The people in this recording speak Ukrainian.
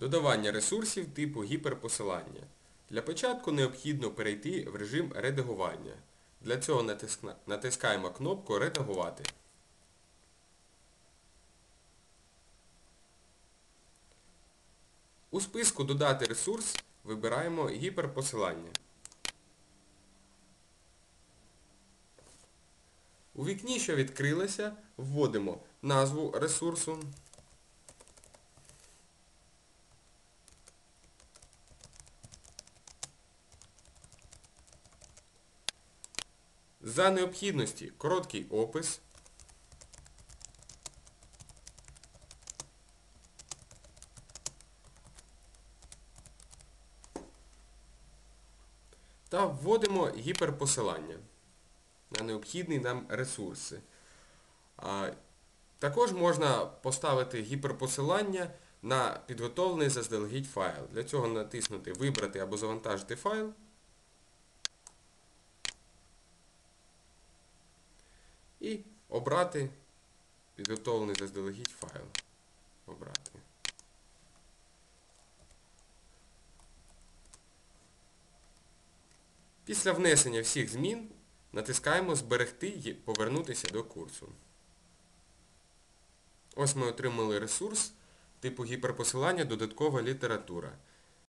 Додавання ресурсів типу гіперпосилання. Для початку необхідно перейти в режим редагування. Для цього натискаємо кнопку Редагувати. У списку Додати ресурс вибираємо гіперпосилання. У вікні, що відкрилося, вводимо назву ресурсу, За необхідності короткий опис. Та вводимо гіперпосилання на необхідні нам ресурси. Також можна поставити гіперпосилання на підготовлений заздалегідь файл. Для цього натиснути Вибрати або завантажити файл. І обрати підготовлений заздалегідь файл. Обрати. Після внесення всіх змін натискаємо Зберегти і повернутися до курсу. Ось ми отримали ресурс типу гіперпосилання додаткова література.